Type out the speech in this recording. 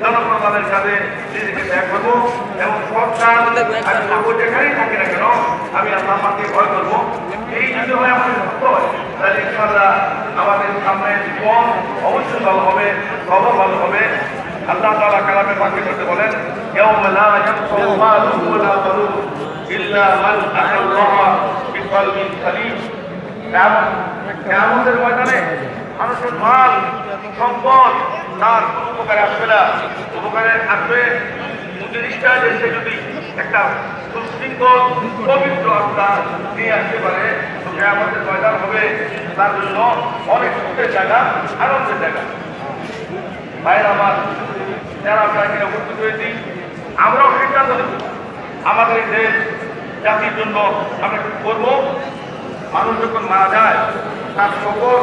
জনপ্রদানের কাজে নিজেকে ত্যাগ করবো এবং সরকার আমি থাকবো যেখানেই থাকি না কেন আমি আল্লাহ পাকে ভয় করবো এই যদি হয় আমাদের সত্য হয় তাহলে ইনশাআল্লাহ আমাদের সামনে জীবন অবশ্যই ভালো হবে সবও ভালো হবে আল্লাহ তাআলা কালামে পাকে করতে বলেন يوم لا ينفع مال ولا بنون إلا من أتى الله بقلب سليم কেমন ময়দানে মানুষের মাল, সম্পদ, তার কোনো উপকারে আসবে না। উপকারে আসবে জিনিসটা যে সে যদি একটা সুশৃঙ্খল, পবিত্র আত্মা নিয়ে আসতে পারে, সে আমাদের ময়দান হবে। তার জন্য অনেক সুখের জায়গা, আনন্দের জায়গা। ভাইয়ের আমার, যারা আমরা উপস্থিত হয়েছি, আমরাও সিদ্ধান্ত নেব। আমাদের দেশ জাতির জন্য আমরা কি করব? মানুষ যখন মারা যায়, তার সকল